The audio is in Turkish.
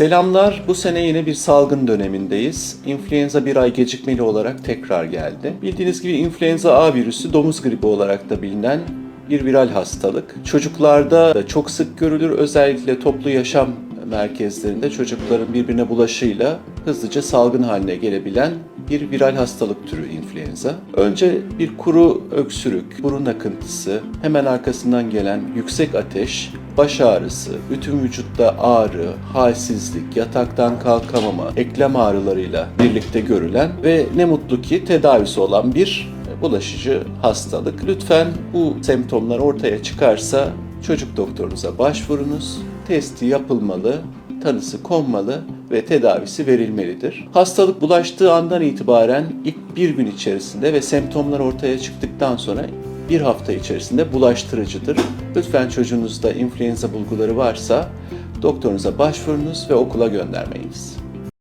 Selamlar. Bu sene yine bir salgın dönemindeyiz. İnfluenza bir ay gecikmeli olarak tekrar geldi. Bildiğiniz gibi influenza A virüsü domuz gribi olarak da bilinen bir viral hastalık. Çocuklarda da çok sık görülür. Özellikle toplu yaşam merkezlerinde çocukların birbirine bulaşıyla hızlıca salgın haline gelebilen bir viral hastalık türü influenza. Önce bir kuru öksürük, burun akıntısı, hemen arkasından gelen yüksek ateş, baş ağrısı, bütün vücutta ağrı, halsizlik, yataktan kalkamama, eklem ağrılarıyla birlikte görülen ve ne mutlu ki tedavisi olan bir bulaşıcı hastalık. Lütfen bu semptomlar ortaya çıkarsa çocuk doktorunuza başvurunuz. Testi yapılmalı, tanısı konmalı ve tedavisi verilmelidir. Hastalık bulaştığı andan itibaren ilk bir gün içerisinde ve semptomlar ortaya çıktıktan sonra bir hafta içerisinde bulaştırıcıdır. Lütfen çocuğunuzda influenza bulguları varsa doktorunuza başvurunuz ve okula göndermeyiniz.